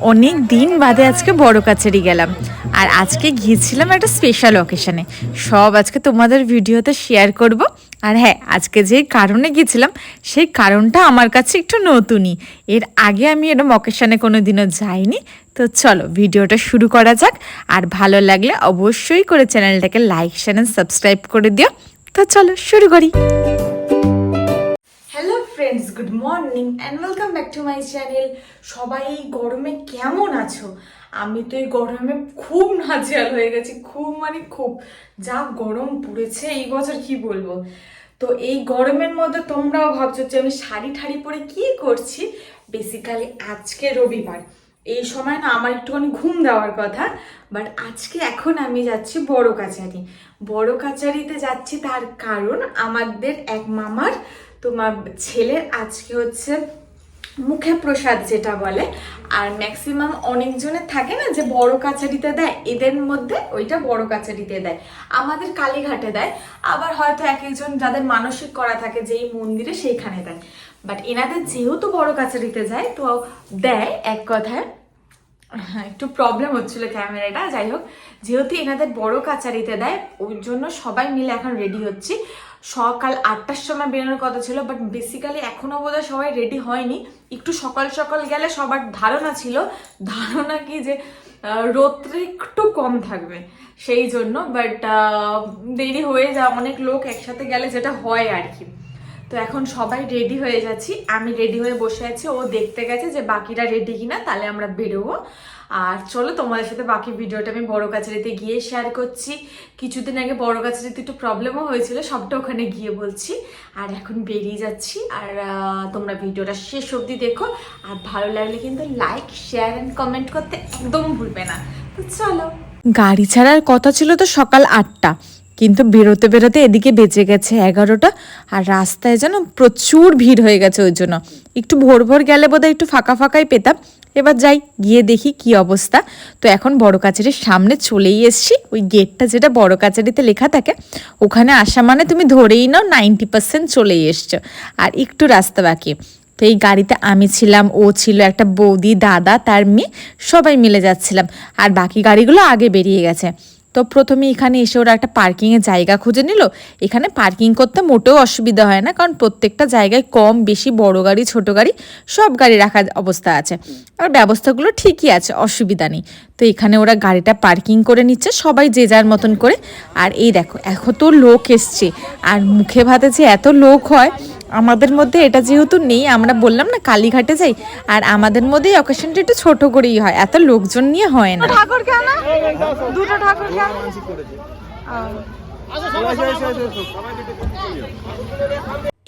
অনেক দিন বাদে আজকে বড় কাছারি গেলাম। আর আজকে গিয়েছিলাম একটা স্পেশাল অকেশনে সব আজকে তোমাদের ভিডিওতে শেয়ার করব। আর হ্যাঁ আজকে যে কারণে গিয়েছিলাম, সেই কারণটা আমার কাছে একটু নতুনই। এর আগে আমি এরকম অকেশনে কোনো দিনও যাইনি। তো চলো, ভিডিওটা শুরু করা যাক। আর ভালো লাগলে অবশ্যই করে চ্যানেলটাকে লাইক শেয়ার সাবস্ক্রাইব করে দিও। তো চলো, শুরু করি। Friends good morning and welcome back to my channel সবাই এই গরমে কেমন আছো? আমি তো এই গরমে খুব নাজিয়াল হয়ে গেছি, খুব মানে খুব। যা গরম পড়েছে এই বছর কি বলব? তো এই গরমের মধ্যে তোমরাও ভাবছ যে আমি শাড়ি ঠাড়ি পরে কি করছি? বেসিক্যালি আজকে রবিবার। এই সময় না আমার একটুখানি ঘুম দেওয়ার কথা বাট আজকে এখন আমি যাচ্ছি বড় কাচারি বড় কাচারিতে যাচ্ছি তার কারণ আমাদের এক মামার তোমার ছেলের আজকে হচ্ছে মুখে প্রসাদ যেটা বলে আর ম্যাক্সিমাম অনেকজনের থাকে না যে বড় কাছারিতে দেয় এদের মধ্যে ওইটা বড় কাছারিতে দেয়। আমাদের কালীঘাটে দেয় আবার হয়তো এক একজন যাদের মানসিক করা থাকে যে এই মন্দিরে সেইখানে দেয়। বাট এনাদের যেহেতু বড় কাছারিতে যায় তো দেয় এক কথায়। হ্যাঁ, একটু প্রবলেম হচ্ছিল ক্যামেরাটা যাই হোক। যেহেতু এনাদের বড় কাচারিতে দেয় ওই জন্য সবাই মিলে এখন রেডি হচ্ছি। সকাল আটটার সময় বেরোনোর কথা ছিল বাট বেসিক্যালি এখনও বোধহয় সবাই রেডি হয়নি। একটু সকাল সকাল গেলে সবার ধারণা ছিল, ধারণা কি যে রোদ্রে একটু কম থাকবে, সেই জন্য বাট দেরি হয়ে যা অনেক লোক একসাথে গেলে যেটা হয় আর কি। তো এখন সবাই রেডি হয়ে যাচ্ছি, আমি রেডি হয়ে বসে আছি, ও দেখতে গেছে যে বাকিরা রেডি কিনা, তাহলে আমরা বেরোবো। আর চলো তোমাদের সাথে বাকি ভিডিওটা আমি বড় কাছারিতে গিয়ে শেয়ার করছি। কিছুদিন আগে বড় কাছারিতে একটু প্রবলেমও হয়েছিল, সবটা ওখানে গিয়ে বলছি। আর এখন বেরিয়ে যাচ্ছি। আর তোমরা ভিডিওটা শেষ অবধি দেখো। আর ভালো লাগলে কিন্তু লাইক শেয়ার অ্যান্ড কমেন্ট করতে একদম ভুলবে না। তো চলো। গাড়ি ছাড়ার কথা ছিল তো সকাল আটটা। কিন্তু বেরোতে বেরোতে এদিকে বেঁচে গেছে এগারোটা আর রাস্তায় যেন প্রচুর ভিড় হয়ে গেছে ওই জন্য। একটু ভোর ভোর গেলে বোধহয় একটু ফাঁকা ফাঁকাই পেতাম। এবার যাই, গিয়ে দেখি কি অবস্থা। তো এখন বড় কাচারির সামনে চলেই এসছি। ওই গেটটা যেটা বড় কাচারিতে লেখা থাকে, ওখানে আসা মানে তুমি ধরেই নাও নাইনটি পার্সেন্ট চলেই এসছো। আর একটু রাস্তা বাকি। তো এই গাড়িতে আমি ছিলাম, ও ছিল, একটা বৌদি, দাদা, তার মেয়ে, সবাই মিলে যাচ্ছিলাম। আর বাকি গাড়িগুলো আগে বেরিয়ে গেছে। তো প্রথমে এখানে এসে ওরা একটা পার্কিংয়ের জায়গা খুঁজে নিল। এখানে পার্কিং করতে মোটেও অসুবিধা হয় না, কারণ প্রত্যেকটা জায়গায় কম, বেশি, বড় গাড়ি, ছোট গাড়ি, সব গাড়ি রাখার অবস্থা আছে। আর ব্যবস্থাগুলো ঠিকই আছে, অসুবিধা নেই। তো এখানে ওরা গাড়িটা পার্কিং করে নিচ্ছে, সবাই যে যার মতন করে। আর এই দেখো এখন তো লোক এসছে। আর মুখে ভাতে যে এত লোক হয় আমাদের মধ্যে এটা যেহেতু নেই আমরা বললাম না কালীঘাটে যাই আর আমাদের মধ্যে এই অকেশনটা একটু ছোট করেই হয় এত লোকজন নিয়ে হয় না ঠাকুর কেন দুটো ঠাকুর কেন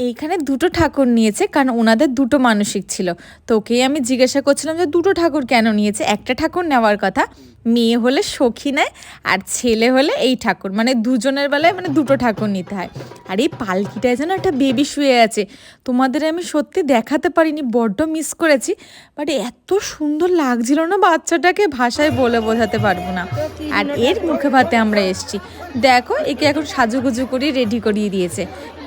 এইখানে দুটো ঠাকুর নিয়েছে, কারণ ওনাদের দুটো মানসিক ছিল। তো ওকেই আমি জিজ্ঞাসা করছিলাম যে দুটো ঠাকুর কেন নিয়েছে? একটা ঠাকুর নেওয়ার কথা, মেয়ে হলে সখী নেয় আর ছেলে হলে এই ঠাকুর। মানে দুজনের বেলায় মানে দুটো ঠাকুর নিতে হয়। আর এই পালকিটায় যেন একটা বেবি শুয়ে আছে। তোমাদের আমি সত্যি দেখাতে পারিনি, বড্ড মিস করেছি বাট এত সুন্দর লাগছিল না বাচ্চাটাকে, ভাষায় বলে বোঝাতে পারব না। আর এর মুখে ভাতে আমরা এসছি। দেখো, একে এখন সাজুগুজু করে রেডি করিয়ে দিয়েছে।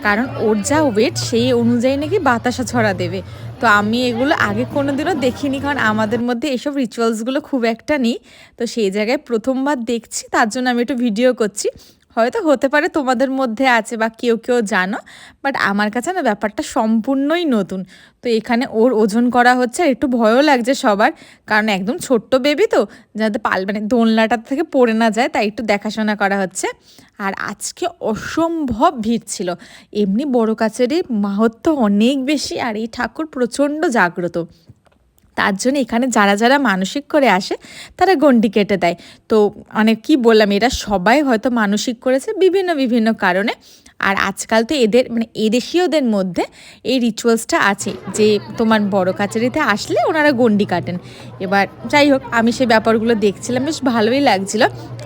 কারণ ওর যা ওয়েট সেই অনুযায়ী নাকি বাতাসা ছড়া দেবে। তো আমি এগুলো আগে কোনো দিনও দেখিনি, কারণ আমাদের মধ্যে এসব রিচুয়ালসগুলো খুব একটা নেই। তো সেই জায়গায় প্রথমবার দেখছি, তার জন্য আমি একটু ভিডিও করছি। হয়তো হতে পারে তোমাদের মধ্যে আছে বা কেউ কেউ জানো বাট আমার কাছে না ব্যাপারটা সম্পূর্ণই নতুন। তো এখানে ওর ওজন করা হচ্ছে, আর একটু ভয়ও লাগছে সবার, কারণ একদম ছোট্ট বেবি তো, যাতে পাল মানে দোলনাটার থেকে পড়ে না যায়, তাই একটু দেখাশোনা করা হচ্ছে। আর আজকে অসম্ভব ভিড় ছিল। এমনি বড় কাছেরই মাহাত্ম অনেক বেশি, আর এই ঠাকুর প্রচণ্ড জাগ্রত। তার জন্য এখানে যারা যারা মানসিক করে আসে, তারা গন্ডি কেটে দেয়। তো অনেক কি বললাম, এরা সবাই হয়তো মানসিক করেছে বিভিন্ন বিভিন্ন কারণে। আর আজকাল তো এদের মানে এদেশীয়দের মধ্যে এই রিচুয়ালসটা আছে যে তোমার বড় কাচারিতে আসলে ওনারা গন্ডি কাটেন। এবার যাই হোক, আমি সেই ব্যাপারগুলো দেখছিলাম, বেশ ভালোই লাগছিল।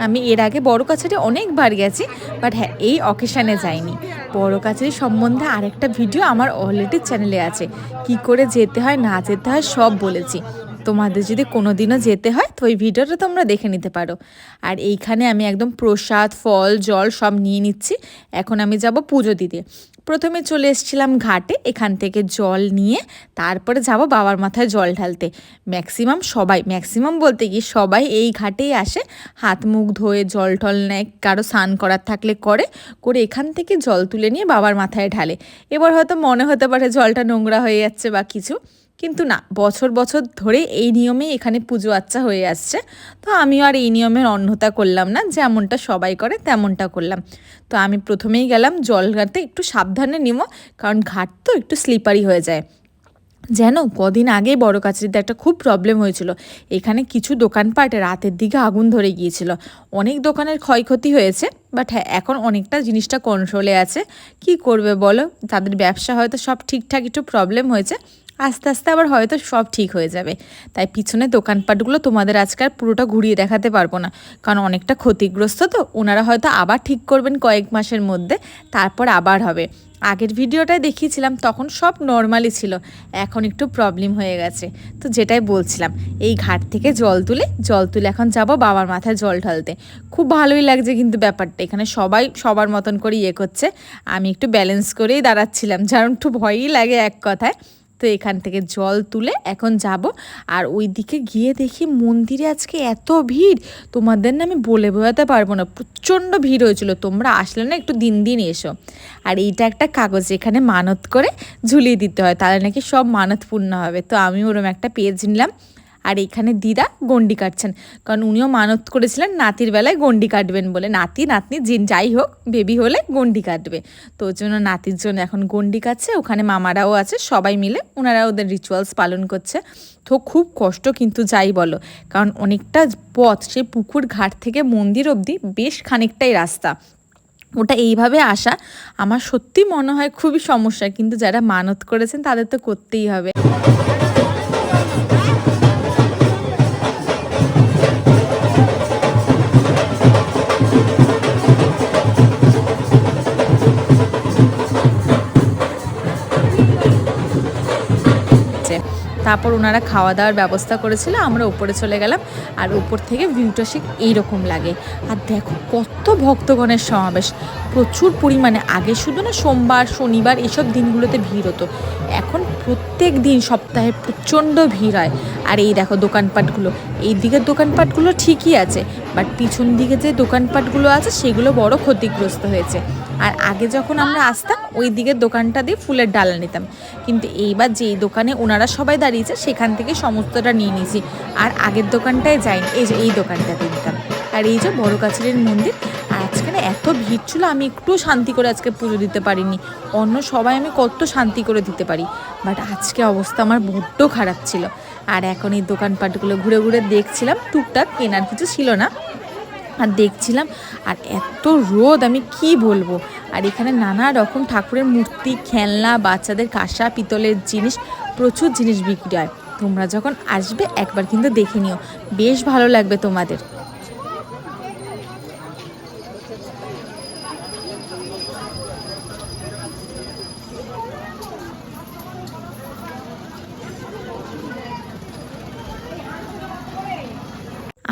আমি এর আগে বড় কাছারি অনেকবার গেছি বাট হ্যাঁ এই অকেশানে যাইনি। বড় কাছারি সম্বন্ধে আরেকটা ভিডিও আমার অলরেডি চ্যানেলে আছে। কি করে যেতে হয়, না যেতে হয়, সব বলেছি। তোমাদের যদি কোনো দিনও যেতে হয়, তো ওই ভিডিওটা তোমরা দেখে নিতে পারো। আর এইখানে আমি একদম প্রসাদ, ফল, জল সব নিয়ে নিচ্ছি। এখন আমি যাব পুজো দিতে। প্রথমে চলে এসেছিলাম ঘাটে, এখান থেকে জল নিয়ে তারপরে যাব বাবার মাথায় জল ঢালতে। ম্যাক্সিমাম সবাই, ম্যাক্সিমাম বলতে কি, সবাই এই ঘাটেই আসে। হাত মুখ ধোয়ে, জল টল নেয়, কারও স্নান করার থাকলে করে করে এখান থেকে জল তুলে নিয়ে বাবার মাথায় ঢালে। এবার হয়তো মনে হতে পারে জলটা নোংরা হয়ে যাচ্ছে বা কিছু। কিন্তু না, বছর বছর ধরে এই নিয়মে এখানে পুজো আচ্চা হয়ে আসছে। তো আমিও আর এই নিয়মের অন্যতা করলাম না, যেমনটা সবাই করে তেমনটা করলাম। তো আমি প্রথমেই গেলাম জল ঘাটতে একটু সাবধানে নিব কারণ ঘাট তো একটু স্লিপারি হয়ে যায়। যেন কদিন আগেই বড় কাছারিতে একটা খুব প্রবলেম হয়েছিল। এখানে কিছু দোকানপাট রাতের দিকে আগুন ধরে গিয়েছিল। অনেক দোকানের ক্ষয়ক্ষতি হয়েছে বাট হ্যাঁ এখন অনেকটা জিনিসটা কন্ট্রোলে আছে। কি করবে বলো? তাদের ব্যবসা হয়তো সব ঠিকঠাক একটু প্রবলেম হয়েছে। আস্তে আস্তে আবার হয়তো সব ঠিক হয়ে যাবে। তাই পিছনে দোকানপাটগুলো তোমাদের আজকাল পুরোটা ঘুরিয়ে দেখাতে পারব না। কারণ অনেকটা ক্ষতিগ্রস্ত তো, ওনারা হয়তো আবার ঠিক করবেন কয়েক মাসের মধ্যে, তারপর আবার হবে। আগের ভিডিওটায় দেখিয়েছিলাম, তখন সব নর্মালি ছিল, এখন একটু প্রবলেম হয়ে গেছে। তো যেটাই বলছিলাম, এই ঘাট থেকে জল তুলে জল তুলে এখন যাব বাবার মাথায় জল ঢালতে। খুব ভালোই লাগছে কিন্তু ব্যাপারটা, এখানে সবাই সবার মতন করে ইয়ে করছে। আমি একটু ব্যালেন্স করেই দাঁড়াচ্ছিলাম যেমন একটু ভয়ই লাগে এক কথায়। তো এখান থেকে জল তুলে এখন যাব। আর ওই দিকে গিয়ে দেখি মন্দিরে আজকে এত ভিড়, তোমাদের না আমি বলে বোঝাতে পারব না, প্রচণ্ড ভিড় হয়েছিল। তোমরা আসলে না একটু দিন দিন এসো। আর এইটা একটা কাগজ এখানে মানত করে ঝুলিয়ে দিতে হয়, তাহলে নাকি সব মানত পূর্ণ হবে। তো আমি ওরম একটা পেজ নিলাম। আর এখানে দিদা গন্ডি কাটছেন। কারণ উনিও মানত করেছিলেন, নাতির বেলায় গন্ডি কাটবেন বলে। নাতি, নাতনি, যে যাই হোক, বেবি হলে গন্ডি কাটবে। তো ওর জন্য নাতির জন্য এখন গন্ডি কাটছে। ওখানে মামারাও আছে, সবাই মিলে ওনারা ওদের রিচুয়ালস পালন করছে। তো খুব কষ্ট কিন্তু যাই বলো, কারণ অনেকটা পথ সে পুকুর ঘাট থেকে মন্দির অবধি বেশ খানিকটাই রাস্তা। ওটা এইভাবে আসা আমার সত্যি মনে হয় খুবই সমস্যা, কিন্তু যারা মানত করেছেন তাদের তো করতেই হবে। তারপর ওনারা খাওয়া দাওয়ার ব্যবস্থা করেছিল, আমরা উপরে চলে গেলাম, আর উপর থেকে ভিউটা সে এইরকম লাগে। আর দেখো কত ভক্তগণের সমাবেশ, প্রচুর পরিমাণে, আগে শুধু না সোমবার, শনিবার এসব দিনগুলোতে ভিড় হতো, এখন প্রত্যেক দিন সপ্তাহে প্রচণ্ড ভিড় হয়। আর এই দেখো দোকানপাটগুলো, এই দিকের দোকানপাটগুলো ঠিকই আছে বাট পিছন দিকে যে দোকানপাটগুলো আছে, সেগুলো বড় ক্ষতিগ্রস্ত হয়েছে। আর আগে যখন আমরা আসতাম, ওই দিকের দোকানটা দিয়ে ফুলের ডালা নিতাম। কিন্তু এইবার যেই দোকানে ওনারা সবাই দাঁড়িয়েছে, সেখান থেকে সমস্তটা নিয়ে নিয়েছি। আর আগের দোকানটায় যাইনি, এই যে এই দোকানটাতে নিতাম। আর এই যে বড় কাছারির মন্দির আজকে এত ভিড় ছিল, আমি একটু শান্তি করে আজকে পুজো দিতে পারিনি। অন্য সবাই আমি কত শান্তি করে দিতে পারি। বাট আজকে অবস্থা আমার বড্ড খারাপ ছিল। আর এখন এই দোকানপাটগুলো ঘুরে ঘুরে দেখছিলাম, টুকটাক কেনার কিছু ছিল না। আর দেখছিলাম, আর এত রোদ, আমি কি বলব? আর এখানে নানা রকম ঠাকুরের মূর্তি, খেলনা, বাচ্চাদের কাঁসা, পিতলের জিনিস, প্রচুর জিনিস বিক্রি হয়। তোমরা যখন আসবে, একবার কিন্তু দেখে নিও। বেশ ভালো লাগবে তোমাদের।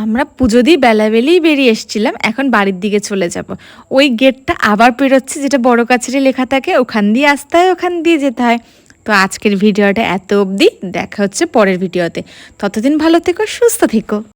আমরা পুজো দিয়ে বেলাবেলেই বেরিয়ে এসেছিলাম, এখন বাড়ির দিকে চলে যাব। ওই গেটটা আবার পেরোচ্ছে, যেটা বড় কাছারি লেখা থাকে, ওখান দিয়ে আসতে হয়, ওখান দিয়ে যেতে হয়। তো আজকের ভিডিওটা এত অবধি, দেখা হচ্ছে পরের ভিডিওতে। ততদিন ভালো থেকো, সুস্থ থেকো।